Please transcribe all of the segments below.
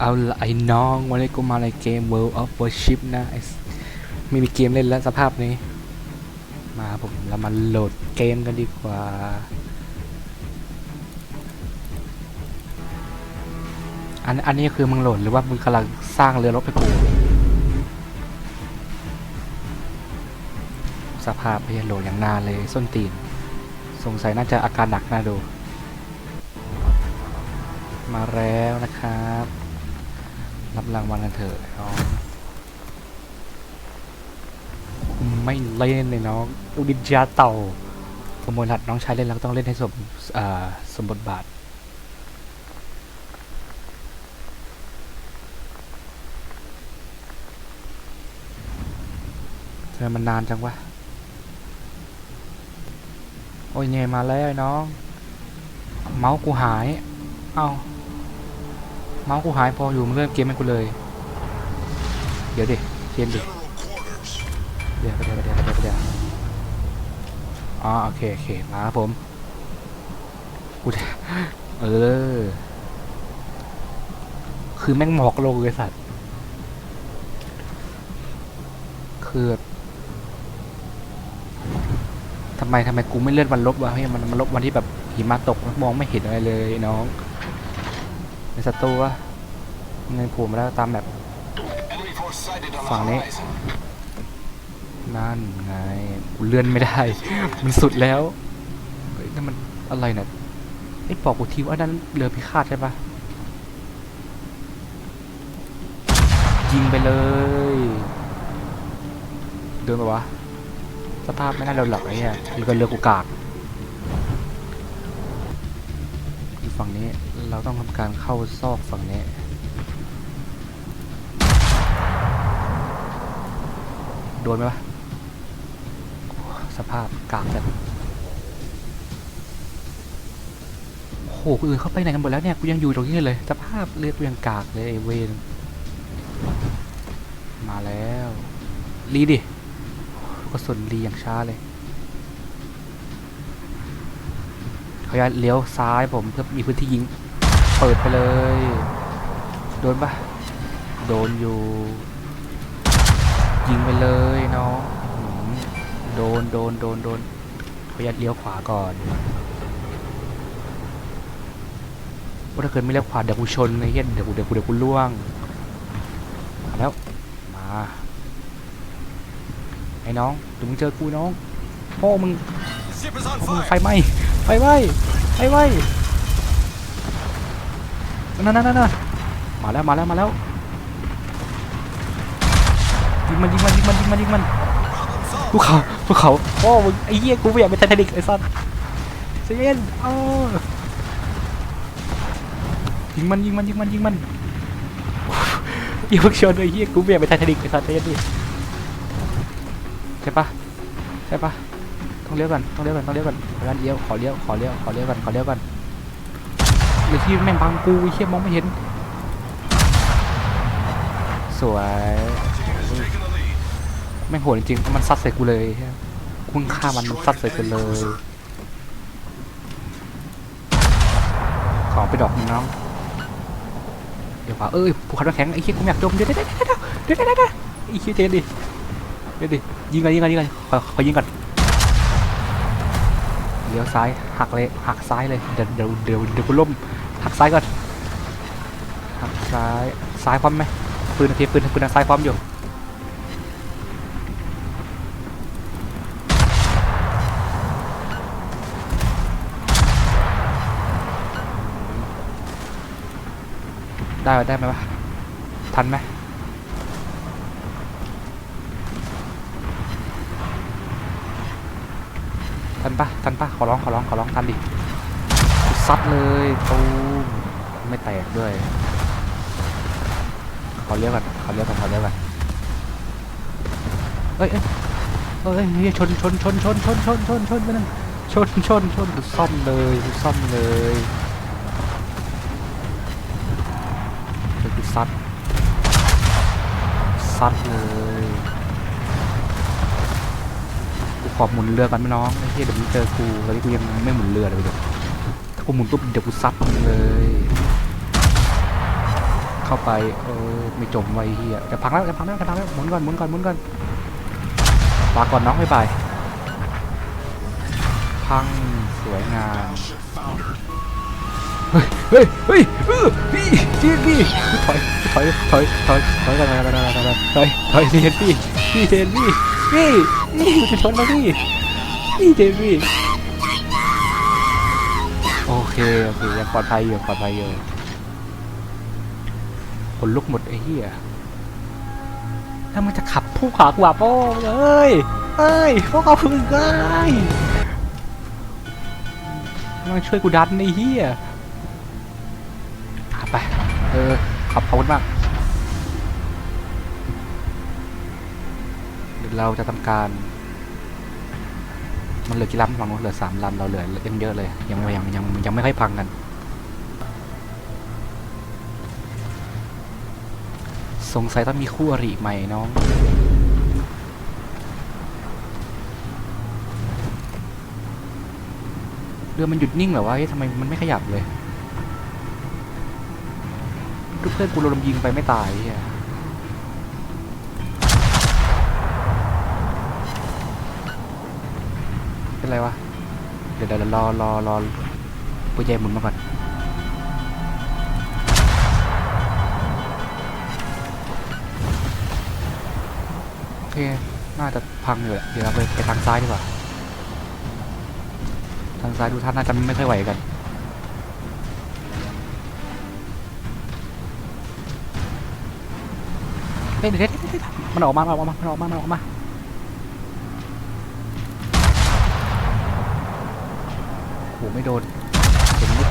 เอาไอ้น้องวันนี้กูมาในเกม World of Warship นะไม่มีเกมเล่นแล้วสภาพนี้ มาผมเรามาโหลดเกมกันดีกว่า อันอันนี้คือมึงโหลดหรือว่ามึงกำลังสร้างเรือรบไปกูสภาพเฮียโหลดอย่างนานเลยส้นตีน สงสัยน่าจะอาการหนักน่าดู มาแล้วนะครับ รับรางวัลกันเถอะน้องไม่เล่นเลยน้องอุดิจาเต่าขโมยหัดน้องชายเล่นแล้วต้องเล่นให้สมสมบทบาททำไมมันนานจังวะ โอ้ยเนี่ยมาแล้วน้อง เมาส์กูหาย เอ้า เมาส์กูหายพออยู่มึงเล่นเกมให้กูเลย เดี๋ยวดิเกมดิเดี๋ยวเดี๋ยวเดี๋ยวเดี๋ยวเดี๋ยวอ๋อโอเคโอเคมาครับผมกูเออ คือแม่งหมอกลงเลยสัตว์ คือทำไมทำไมกูไม่เลื่อนวันลบวะเฮ้ยมันมันลบวันที่แบบหิมะตกมองไม่เห็นอะไรเลยน้อง ในสตูวะเงินผูมาแล้วตามแบบฝั่งนี้ นั่นไงกูเลื่อนไม่ได้ มันสุดแล้วเฮ้ยนั่นมันอะไรเนี่ยไอ้บอกกูทีว่านั่นเรือพิฆาตใช่ปะยิงไปเลย เดินไปวะสภาพไม่น่าเราหลักไอ้เนี่ยเรือเรือกูกากอีก ฝั่งนี้ เราต้องทำการเข้าซอกฝั่งนี้ โดนไหมวะสภาพกากจัดโอ้โหคนอื่นเข้าไปไหนกันหมดแล้วเนี่ยกูยังอยู่ตรงนี้เลย สภาพเลือดกูยังกากเลยไอเวนมาแล้วรีดิก็สนรีอย่างช้าเลย เขาจะเลี้ยวซ้ายผมเพื่อมีพื้นที่ยิง เปิดไปเลย โดนปะโดนอยู่ ยิงไปเลยเนาะอื้อหือโดนโดนโดนโดนพยัดเลี้ยวขวาก่อนว่าถ้าเกิดไม่เลี้ยวขวาเดี๋ยวกูชนไอ้เหี้ยเดี๋ยวกูเดี๋ยวกูเดี๋ยวกูล่วงมาแล้วมาไอ้น้องเดี๋ยวมึงเจอกูน้องโอ้มึง Ship is on โอ้มึง fire. ไฟไหม้ ไฟไหม้ไฟไหม้นั่นนั่นนั่นนั่นมาแล้วมาแล้วมาแล้วยิงมันยิงมันยิงมันยิงมันยิงมันภูเขาภูเขาโอ้ไอ้เหี้ยกูไม่อยากเป็นไททานิกไอ้สัสเซเยนเอ้ายิงมันยิงมันยิงมันยิงมันอย่าเพิ่งชนไอ้เหี้ยกูไม่อยากเป็นไททานิกไอ้สัสเซเยนดิใช่ปะใช่ปะ ต้องเลี้ยวก่อนต้องเลี้ยวก่อนต้องเลี้ยวก่อนขอเลี้ยวขอเลี้ยวขอเลี้ยวขอเลี้ยวก่อนขอเลี้ยวก่อนหรือที่แม่งบังกูไอ้เหี้ยมองไม่เห็น สวยแม่งโหดจริงมันซัดใส่กูเลยคุณค่ามันซัดใส่กูเลย ขอไปดอกนึงน้องเดี๋ยวว่าเอ้ยภูเขาน้ำแข็งไอ้เหี้ยกูไม่อยากจมเดี๋ยวเดี๋ยวเดี๋ยวเดี๋ยวเดี๋ยวเดี๋ยวไอ้เหี้ยเจนดิเดี๋ยวดิยิงก่อนยิงก่อนยิงก่อนขอขอยิงก่อน เลี้ยวซ้ายหักเลยหักซ้ายเลยเดี๋ยวเดี๋ยวเดี๋ยวเดี๋ยวกูล้มหักซ้ายก่อนหักซ้ายซ้ายพร้อมไหมปืนทีปืนปืนทางซ้ายพร้อมอยู่ได้ไหมได้ไหมวะทันไหม ปะทันปะขอร้องขอร้องขอร้องทันดิซัดเลยตูมไม่แตกด้วยขอเลี้ยวก่อนขอเลี้ยวก่อนขอเลี้ยวก่อนเอ้ยเอ้ยเอ้ยเฮ้ยชนชนชนชนชนชนชนชนไปนั่นชนชนชนซ่อมเลยซ่อมเลยเดี๋ยวกูซัดซัดเลย ขอบหมุนเรือกันไหมน้องไอ้เหี้ยเดี๋ยวมึงเจอกูตอนนี้กูยังไม่หมุนเรือเลยเดี๋ยวถ้ากูหมุนปุ๊บเดี๋ยวกูซัดมึงเลย เข้าไปเออไม่จมไว้เฮียจะพังแล้วจะพังแล้วจะพังแล้วหมุนก่อนหมุนก่อนหมุนก่อนปากก่อนน้องไม่ไปพังสวยงามเฮ้ยเฮ้ยเฮ้ยเออพี่พี่พี่ถอยถอยถอยถอยถอยกันถอยกันถอยกันถอยถอยถอยเทนพี่พี่เทนพี่พี่พี่จะชนแล้วพี่พี่เทนพี่โอเคโอเคยังปลอดภัยอยู่ปลอดภัยอยู่คนลุกหมดไอ้เหี้ยถ้ามันจะขับผู้ขากว่าโป้งเอ้ยเอ้ยพวกเขาพึ่งเอ้ยมันช่วยกูดันไอ้เหี้ยไป เออขับเขามาก เราจะทำการ มันเหลือกี่ลำฝั่งนู้นเหลือสามลำเราเหลือยังเยอะเลย ยังยังยังยังไม่ค่อยพังกัน สงสัยต้องมีคู่อริใหม่น้องเรือมันหยุดนิ่งเหรอวะเฮ้ยทำไมมันไม่ขยับเลยลูกเพื่อนกูโดนยิงไปไม่ตายเฮีย เป็นไรวะ เดี๋ยวเดี๋ยวรอรอรอปุ้ยใหญ่หมุนมาก่อน โอเค น่าจะพังอยู่แหละ เดี๋ยวเราไปไปทางซ้ายดีกว่า ทางซ้ายดูท่านน่าจะไม่ค่อยไหวกันเฮ้ยเดี๋ยวเดี๋ยวมันออกมามันออกมามันออกมามันออกมา หไม่โดนเห็นนิด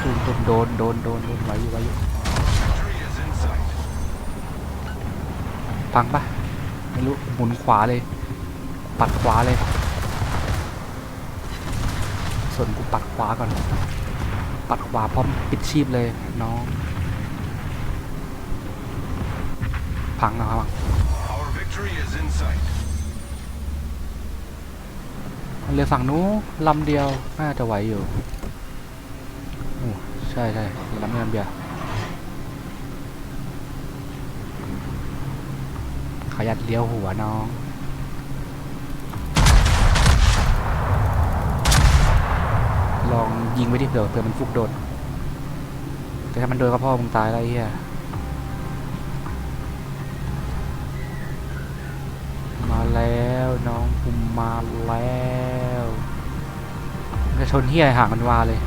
โดนโดนโดนโดนโดนโดนไว้อยู่ไว้อยู่ฟังปะไม่รู้หมุนขวาเลย ปัดขวาเลย ส่วนกูปัดขวาก่อน ปัดขวาพร้อมปิดชีพเลยน้องพังนะครับ เรือฝั่งนู้นลำเดียวน่าจะไหวอยู่โอ้ใช่ใช่ลำนี้ลำเดียวขยัดเลี้ยวหัวน้อง ลองยิงไปดิเผื่อเผื่อมันฟุกโดนแต่ถ้ามันโดนก็พ่อมึงตายแล้วเหี้ย มา แล้ว น้องกูมาแล้วมันจะชนเฮียห่างกันวาเลย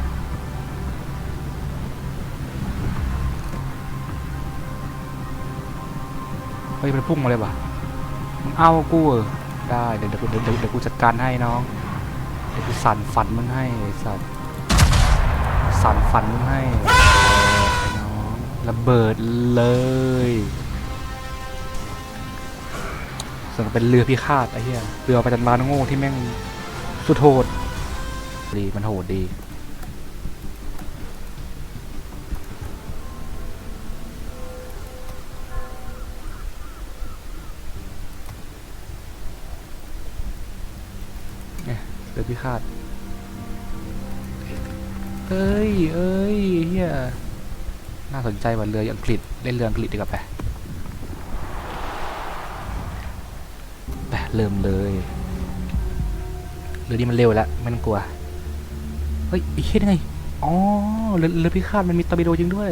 เฮ้ยมันพุ่งมาเลยว่ะมึงเอากูเหรอได้เดี๋ยวเดี๋ยวกูเดี๋ยวเดี๋ยวกูจัดการให้น้อง เดี๋ยวกูสั่นฝันมึงให้สัตว์สั่นฝันมึงให้น้องระเบิดเลย ส่วนเป็นเรือพิฆาตไอ้เหี้ยเรือประจันบานโง่ที่แม่งสุดโหดดีมันโหดดีเนี่ยเรือพิฆาตเอ้ยเอ้ยเฮียน่าสนใจว่าเรืออังกฤษเล่นเรืออังกฤษดีกว่าไป ไป เริ่มเลยเรือนี้มันเร็วแล้วไม่ต้องกลัว เฮ้ยไอ้เหี้ยได้ไง อ๋อเรือเรือพิฆาตมันมีตอร์ปิโดจริงด้วย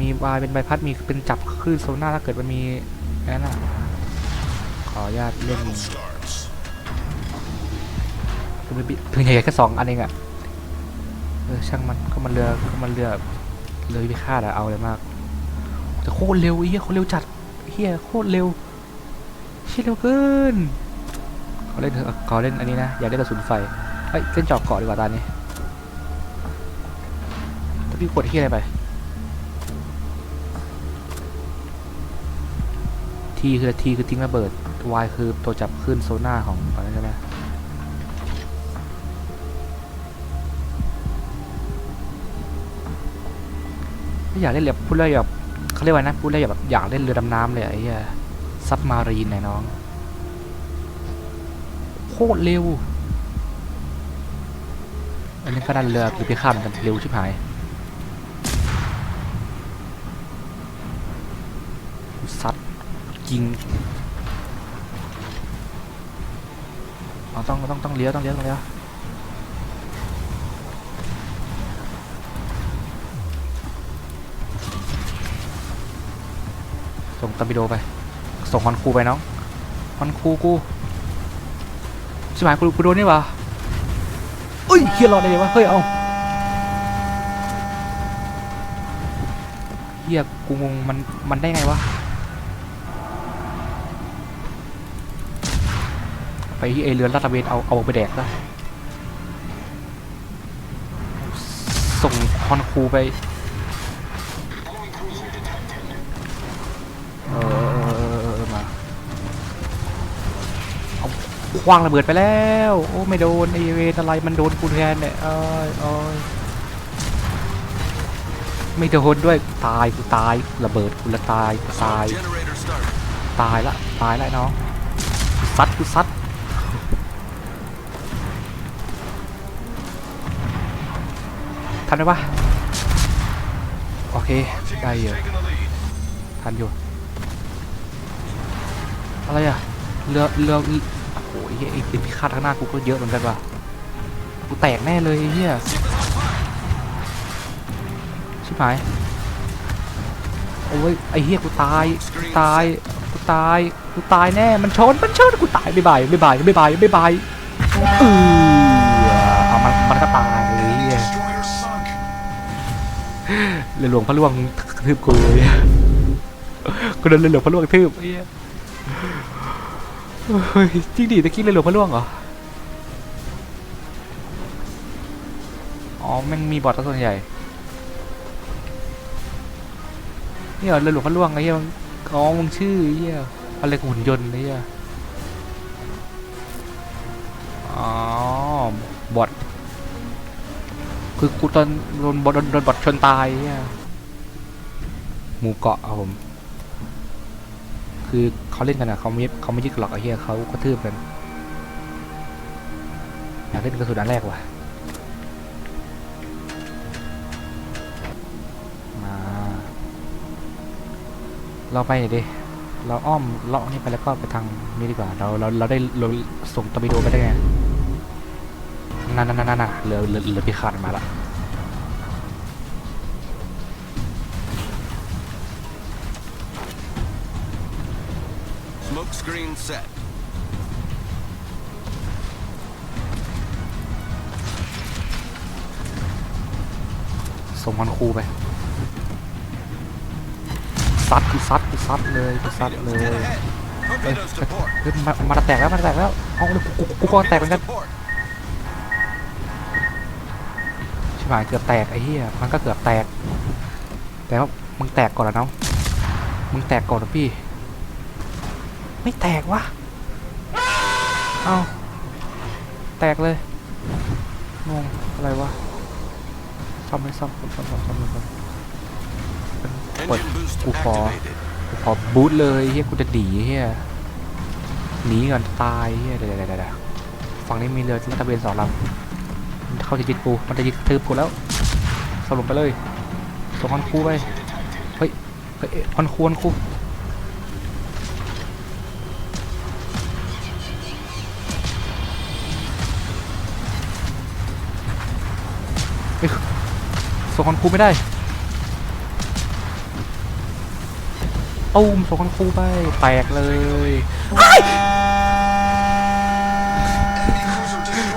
มีวายเป็นใบพัด มีเป็นจับคลื่นโซน่าถ้าเกิดมันมีนั่นน่ะ ขออนุญาตเล่นคือมันเพิ่งใหญ่แค่สองอันเองอะเออช่างมันก็มันเรือก็มันเรือเรือพิฆาตอะเอาเลยมากแต่โคตรเร็วเหี้ยโคตรเร็วจัดเหี้ยโคตรเร็ว ชี่ยเร็วเกินเขอเล่นเขอเล่นอันนี้นะ อยากได้กระสุนไฟเฮ้ยเล่นจอกเกาะดีกว่าตอนนี้ถ้าพี่กดที่อะไรไป ทีคือทีคือทิ้งระเบิด Y คือตัวจับคลื่นโซน่าของอะไรใช่ไหมไม่อยากเล่นเรือพูดเลยแบบเขาเรียกว่านะพูดเลยแบบอยากเล่นเรือดำน้ำเลยไอ้เหี้ย ซับมารีนนะน้อง โคตรเร็ว อันนี้ขนาดเรือหรือไปข้ามกันเร็วชิบหายซัดยิงเราต้องต้องต้องเลี้ยวต้องเลี้ยวต้องเลี้ยวส่งตะบิโดไป ส่งฮอนคูไปน้องฮอนคูกูใช่ไหมกูกูโดนนี่หวะเอ้ยเฮียรอดได้ไงวะเฮ้ยเอาเฮียกูงงมันมันได้ไงวะไปที่เอเรือนลาดตระเวนเอาเอาไปแดกได้ส่งฮอนคูไป คว้างระเบิดไปแล้ว โอ้ไม่โดนไอเวนอะไรมันโดนกูแทนเนี่ยเอ้ยเอ้ยไม่โดนด้วยตายกูตายระเบิดกูละตายตาย ตายละตายละไอ้น้องซัดกูซัดทันไหมวะโอเคได้อยู่ทันอยู่อะไรอะเรือเรือ โอ้ยไอ้ไอ้พิฆาตข้างหน้ากูก็เยอะเหมือนกันว่ะกูแตกแน่เลยเฮียชิบหายโอ้ยไอ้เฮียกูตายตายกูตายกูตายแน่มันชนมันชนกูตายไม่บายไม่บายไม่บายไม่บายเออเอามันมันก็ตายเฮียเรือหลวงพระล่วงทืบกูเลยกูโดนเรือหลวงพระล่วงทืบเหี้ย เฮ้ยจริงดิตะกี้เรือหลวงพระล่วงเหรอ อ๋อมันมีบอทซะส่วนใหญ่ นี่เหรอเรือหลวงพระล่วงไอ้เหี้ยอ๋อมึงชื่อไอ้เหี้ยอะไรหุ่นยนต์ไอ้เหี้ยอ๋อบอทคือกูตอนโดนบอทโดนโดนบอทชนตายเนี่ยหมู่เกาะครับผม คือ เขาเล่นกันอะเขาไม่เขาไม่ยึดหรอกไอ้เหี้ยเขากระทืบกันอยากเล่นกระสุนอันแรกว่ะมา เราไปหน่อยดิเราอ้อมเลาะนี่ไปแล้วก็ไปทางนี้ดีกว่า เราเราเราได้เราส่งตอร์ปิโดไปได้ไงนั่นนั่นนั่นนั่นเรือเรือเรือพิฆาตมาละ screen set. ส่งมันครูไป ซัดคือซัดคือซัดเลยคือซัด Torpedoes เลย dead ahead. Torpedoes to port. เฮ้ยมามาแตกแล้วมาแตกแล้วเอาเลยกูกูกูก็แตกเหมือนกัน Torpedoes to port. ใช่ไหมเกือบแตกไอ้เหี้ยมันก็เกือบแตก แต่ว่ามึงแตกก่อนแล้วน้องมึงแตกก่อนนะพี่ ไม่แตกวะเอาแตกเลยงงอะไรวะซ่อมไม่ซ่อมซ่อมซ่อมซ่อมซ่อมซ่อม Engine boost Ủa, khó. activated. ขอบูทเลยเฮียกูจะหนีเฮียหนีก่อนตายเฮียเดี๋ยวเดี๋ยวเดี๋ยวเดี๋ยวฝั่งนี้มีเรือลาดตระเวนสองลำมันเข้าจะยึดกูมันจะยึดทืบกูแล้วสรุปไปเลยส่งฮอนคูไปเฮ้ยเฮ้ยเอ๊ะฮอนคูฮอนคู งฮอนคูไม่ได้ตุ้มส่งคนครูไปแตกเลย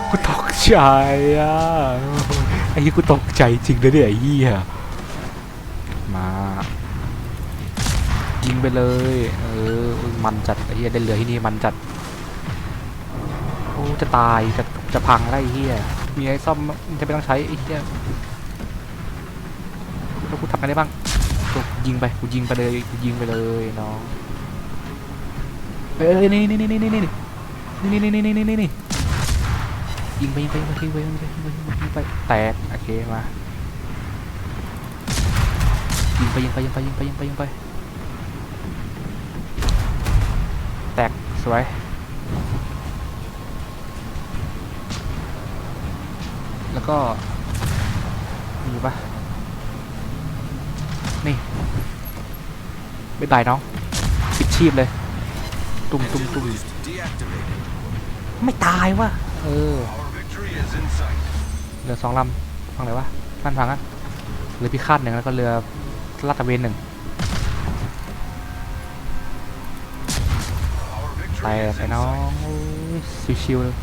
กูตกใจอะไอ้ยี่กูตกใจจริงเลยเนี่ยไอ้ยี่อะมายิงไปเลย เออ มันจัดไอ้เหี้ยได้เรือที่นี่มันจัดโอ้จะตายจะจะพังไอ้เหี้ยมีไอ้ซ่อมจะไม่ต้องใช้ไอ้เหี้ย แล้วกูทำอะไรได้บ้างกูยิงไปกูยิงไปเลยกูยิงไปเลยน้องเอ้ยเอ้ยนี่นี่นี่นี่นี่นี่นี่นี่นี่นี่นี่นี่นี่ยิงไปยิงไปยิงไปยิงไปยิงไปยิงไปยิงไปยิงไปแตกโอเคมายิงไปยิงไปยิงไปยิงไปยิงไปยิงไปแตกสวยแล้วก็มีปะ นี่บ๊ายบายน้องชีพเลย ตุ้มตุ้มตุ้มไม่ตายวะเออเรือสองลำฟังไหนวะนั่นฟังอะเรือพิฆาตหนึ่งแล้วก็เรือลาดตะเวนหนึ่งไปไปน้องชิวๆเลย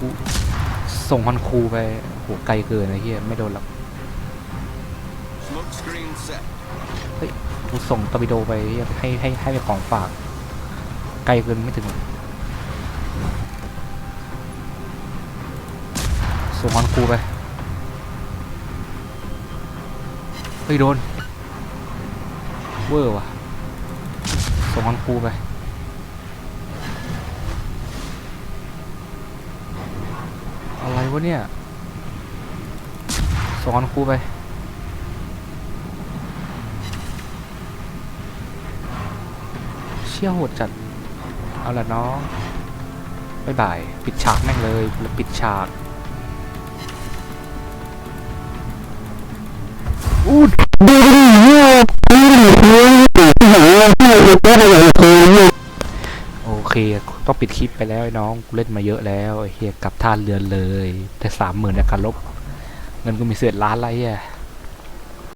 กูส่งฮอนคูไป โหไกลเกินไอ้เหี้ยไม่โดนหรอก Smoke screen set. กูส่งตอร์ปิโดไปให้ให้ให้เป็นของฝาก ไกลเกินไม่ถึงส่งฮอนคูไป เฮ้ยโดน เวอร์ว่ะส่งฮอนคูไปอะไรวะเนี่ย ส่งฮอนคูไป เชี่ยวโหดจัด เอาละน้องบายบาย ปิดฉากแม่งเลยแล้วปิดฉากอู้ดโอเค ต้องปิดคลิปไปแล้วไอ้น้อง กูเล่นมาเยอะแล้วเฮียกลับท่าเรือนเลย แต่สามหมื่นในการลบ เงินกูมีเศษล้านไรอะ